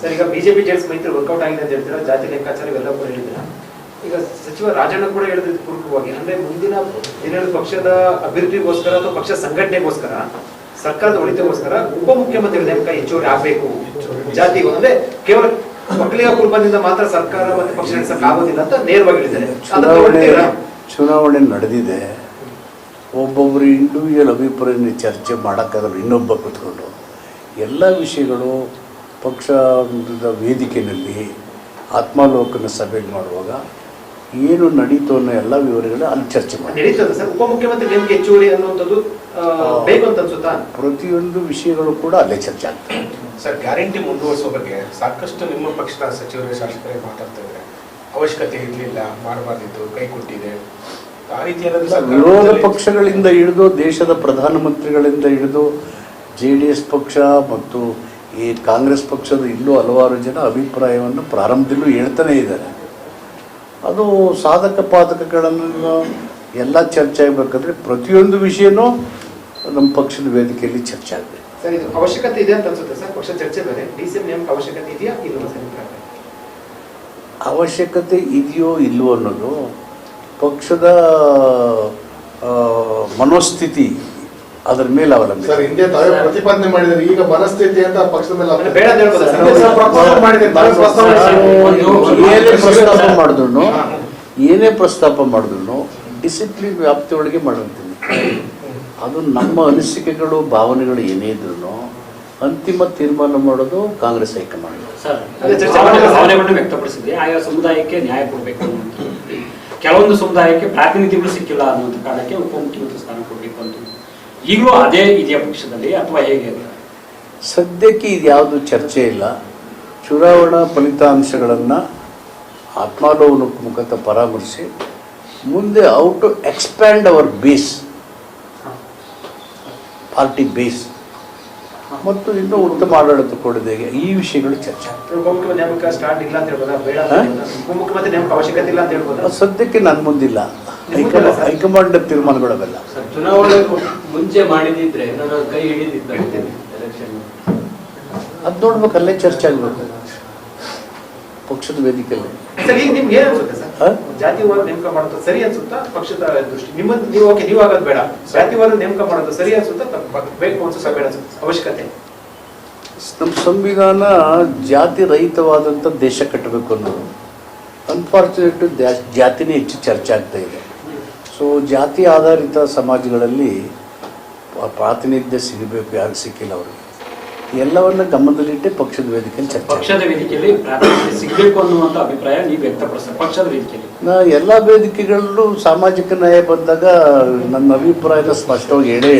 Sir ಈಗ BJP JDS ಮೈತ್ರಿ workout ಆಗಿದೆ ಅಂತ ಹೇಳ್ತೀರಾ? ಜಾತಿ ಲೆಕ್ಕಾಚಾರ ಇವೆಲ್ಲ ಕೂಡ ಹೇಳಿದ್ರ ಈಗ ಸಚಿವ ರಾಜಣ್ಣ ಕೂಡ ಹೇಳಿದ್ರು ಪೂರ್ವಕವಾಗಿ ಅಂದ್ರೆ ಮುಂದಿನ ದಿನದ ಪಕ್ಷದ ಅಭಿವೃದ್ಧಿಗೋಸ್ಕರ ಅಥವಾ ಪಕ್ಷ ಸಂಘಟನೆಗೋಸ್ಕರ ಸರ್ಕಾರದ ಒಳಿತಿಗೋಸ್ಕರ ಉಪಮುಖ್ಯಮಂತ್ರಿ ನೇಮಕ ಹೆಚ್ಚುವರಿ ಆಗ್ಬೇಕು. ಜಾತಿ ಅಂದ್ರೆ ಕೇವಲ ಮಕ್ಕಳಿಗೆ ಕುಟುಂಬದಿಂದ ಮಾತ್ರ ಸರ್ಕಾರ ಮತ್ತೆ ಪಕ್ಷ ನಡೆಸಕ್ ಆಗೋದಿಲ್ಲ ಅಂತ ನೇರವಾಗಿ ಹೇಳಿದ್ದಾರೆ. ಚುನಾವಣೆ ನಡೆದಿದೆ. ಒಬ್ಬೊಬ್ಬರು ಇಂಡಿವಿಜುವಲ್ ಅಭಿಪ್ರಾಯ ಚರ್ಚೆ ಮಾಡೋಕ್ಕಾಗಲ್ಲ ಇನ್ನೊಬ್ಬ ಕುತ್ಕೊಂಡು. ಎಲ್ಲ ವಿಷಯಗಳು ಪಕ್ಷದ ವೇದಿಕೆಯಲ್ಲಿ ಆತ್ಮಾಲೋಕನ ಸಭೆ ಮಾಡುವಾಗ ಏನು ನಡೀತು ಅನ್ನೋ ಎಲ್ಲ ವಿವರಗಳು ಅಲ್ಲಿ ಚರ್ಚೆ ಮಾಡಿ. ಪ್ರತಿಯೊಂದು ವಿಷಯಗಳು ಕೂಡ ಅಲ್ಲೇ ಚರ್ಚೆ ಆಗ್ತದೆ. ಸರ್ ಗ್ಯಾರಂಟಿ ಮುಂದುವರಿಸೋ ಬಗ್ಗೆ ಸಾಕಷ್ಟು ನಿಮ್ಮ ಪಕ್ಷದ ಸಚಿವರು ಶಾಸಕರೇ ಮಾತಾಡ್ತಾ ಇದ್ದಾರೆ. ಅವಶ್ಯಕತೆ ಇರಲಿಲ್ಲ ಮಾಡಬಾರ್ದಿತ್ತು ಕೈ ಕೊಟ್ಟಿದೆ. ಆ ರೀತಿ ವಿರೋಧ ಪಕ್ಷಗಳಿಂದ ಹಿಡಿದು ದೇಶದ ಪ್ರಧಾನಮಂತ್ರಿಗಳಿಂದ ಹಿಡಿದು ಜೆ ಡಿ ಎಸ್ ಪಕ್ಷ ಮತ್ತು ಈ ಕಾಂಗ್ರೆಸ್ ಪಕ್ಷದ ಇಲ್ಲೂ ಹಲವಾರು ಜನ ಅಭಿಪ್ರಾಯವನ್ನು ಪ್ರಾರಂಭದಲ್ಲೂ ಹೇಳ್ತಾನೆ ಇದ್ದಾರೆ. ಅದು ಸಾಧಕ ಪಾದಕಗಳನ್ನು ಎಲ್ಲ ಚರ್ಚೆ ಆಗಬೇಕಾದ್ರೆ ಪ್ರತಿಯೊಂದು ವಿಷಯನೂ ನಮ್ಮ ಪಕ್ಷದ ವೇದಿಕೆಯಲ್ಲಿ ಚರ್ಚೆ ಆಗಬೇಕು. ಸರ್ ಇದು ಅವಶ್ಯಕತೆ ಇದೆ ಅಂತ ಅನ್ಸುತ್ತೆ ಸರ್ ಪಕ್ಷ ಚರ್ಚೆ ಬೇರೆ. ಡಿ ಸಿ ನೇಮಕ ಅವಶ್ಯಕತೆ ಇದೆಯಾ ಇಲ್ವಾ ಸರ್ ನಿಮ್ಮ ಅವಶ್ಯಕತೆ ಇದೆಯೋ ಇಲ್ವೋ ಅನ್ನೋದು ಪಕ್ಷದ ಮನೋಸ್ಥಿತಿ ಅದರ ಮೇಲೆ ಅವಲಂಬಿತ. ಸರ್ ಹಿಂದೆ ತಾವೇ ಪ್ರತಿಪಾದನೆ ಮಾಡಿದ್ದಾರೆ. ಈಗ ಮನಸ್ಥಿತಿ ಅಂತ ಪಕ್ಷದ ಮೇಲೆ ಅಂದ್ರೆ ಬೇಡ ಅಂತ ಹೇಳ್ಬೋದಾ ಸರ್? ಹಿಂದೆ ಸಹ ಪ್ರಸ್ತಾವ ಮಾಡಿದ್ದಾರೆ, ತಾವೇ ಪ್ರಸ್ತಾವ ಮಾಡಿದ್ದಾರೆ. ಏನೇ ಪ್ರಸ್ತಾಪ ಮಾಡಿದ್ರು ಏನೇ ಪ್ರಸ್ತಾಪ ಮಾಡಿದ್ರು ಡಿಸಿಪ್ಲಿನ್ ವ್ಯಾಪ್ತಿಯೊಳಗೆ ಮಾಡುವಂತೀನಿ. ಅದು ನಮ್ಮ ಅನಿಸಿಕೆಗಳು ಭಾವನೆಗಳು ಏನೇ ಇದ್ರು ಅಂತಿಮ ತೀರ್ಮಾನ ಮಾಡೋದು ಕಾಂಗ್ರೆಸ್ ಹೈಕಮಾಂಡ್. ಸರ್ ಅದೇ ಚರ್ಚೆ ಭಾವನೆ- ಭಾವನೆಗಳನ್ನು ವ್ಯಕ್ತಪಡಿಸಿದ್ವಿ. ಆಯಾ ಸಮುದಾಯಕ್ಕೆ ನ್ಯಾಯ ಕೊಡಬೇಕು ಅಂತ ಕೆಲವೊಂದು ಸಮುದಾಯಕ್ಕೆ ಪ್ರಾತಿನಿಧ್ಯಗಳು ಸಿಕ್ಕಿಲ್ಲ ಅನ್ನುವಂಥ ಕಾರಣಕ್ಕೆ ಉಪಮುಖ್ಯಮಂತ್ರಿ ಸ್ಥಾನ ಕೊಡಬೇಕು ಅಂತ ಈಗಲೂ ಅದೇ ಇದೆಯಾ ಪಕ್ಷದಲ್ಲಿ ಅಥವಾ ಹೇಗೆ ಸದ್ಯಕ್ಕೆ ಸದ್ಯಕ್ಕೆ ಇದ್ಯಾವುದು ಚರ್ಚೆ ಇಲ್ಲ. ಚುನಾವಣಾ ಫಲಿತಾಂಶಗಳನ್ನು ಆತ್ಮಾಲೋಕನ ಮುಖಾಂತರ ಪರಾಮರ್ಶಿ ಮುಂದೆ out to expand our base party base ಮತ್ತು ಇನ್ನೂ ಉತ್ತಮ ಆಡಳಿತ ಕೊಡೋದು ಹೇಗೆ? ಈ ವಿಷಯಗಳು ಚರ್ಚೆ. ಉಪಮುಖ್ಯಮಂತ್ರಿ ನೇಮಕ ಸ್ಟಾರ್ಟ್ ಇಲ್ಲ ಅಂತ ಹೇಳ್ಬೋದಾ? ಬೇಡ ಅಂತ ಹಾ? ಹೇಳ್ಬೋದಾ? ಅವಶ್ಯಕತೆ ಇಲ್ಲ ಅಂತ ಹೇಳ್ಬೋದಾ? ಅದು ಸದ್ಯಕ್ಕೆ ನನ್ನ ಮುಂದಿಲ್ಲ. ಹೈಕಮಾಂಡ್ ತೀರ್ಮಾನಗಳು ತೀರ್ಮಾನಗಳವೆಲ್ಲ. ಸರ್ ಚುನಾವಣೆ ಮುಂಚೆ ಮಾಡಿದಿದ್ರೆ ನಾನು ಕೈ ಹಿಡಿದಿದ್ದೆ ಎಲೆಕ್ಷನ್ ಅದು ನೋಡ್ಬೇಕು ಅಲ್ಲೇ ಚರ್ಚೆ ಆಗಬೇಕು. ಪಕ್ಷದ ವೇದಿಕೆಯಲ್ಲಿ. ಜಾತಿವಾರ ನೇಮಕ ಮಾಡೋದು ಸರಿ ಅನ್ಸುತ್ತಾ? ಪಕ್ಷದ ದೃಷ್ಟಿ ನಿಮ್ಮ ನೀವು ಓಕೆ ನೀವು ಆಗೋದು ಬೇಡ. ಜಾತಿವಾದ ನೇಮಕ ಮಾಡೋದು ಸರಿ ಅನ್ಸುತ್ತಾ? ಬೇಕು ಅನ್ಸುತ್ತಾ? ಬೇಡ ಅನ್ಸುತ್ತಾ? ಅವಶ್ಯಕತೆ? ನಮ್ಮ ಸಂವಿಧಾನ ಜಾತಿ ರಹಿತವಾದಂಥ ದೇಶ ಕಟ್ಟಬೇಕು ಅನ್ನೋದು. ಅನ್ಫಾರ್ಚುನೇಟ್ ಜಾತಿನೇ ಹೆಚ್ಚು ಚರ್ಚೆ ಆಗ್ತಾ ಇದೆ. ಸೊ ಜಾತಿ ಆಧಾರಿತ ಸಮಾಜಗಳಲ್ಲಿ ಪ್ರಾತಿನಿಧ್ಯ ಸಿಗಬೇಕು ಯಾರು ಸಿಕ್ಕಿಲ್ಲ ಅವರಿಗೆ. ಎಲ್ಲವನ್ನ ಗಮನದಲ್ಲಿಟ್ಟೆ ಪಕ್ಷದ ವೇದಿಕೆಯಲ್ಲಿ ಚರ್ಚೆ ಪಕ್ಷದ ವೇದಿಕೆಯಲ್ಲಿ ಸಿಗಬೇಕು ಅನ್ನುವಂಥ ಅಭಿಪ್ರಾಯ ನೀವು ವ್ಯಕ್ತಪಡಿಸ ಪಕ್ಷದ ವೇದಿಕೆಯಲ್ಲಿ. ನಾ ಎಲ್ಲಾ ವೇದಿಕೆಗಳಲ್ಲೂ ಸಾಮಾಜಿಕ ನ್ಯಾಯ ಬಂದಾಗ ನನ್ನ ಅಭಿಪ್ರಾಯನ ಸ್ಪಷ್ಟವಾಗಿ ಹೇಳಿ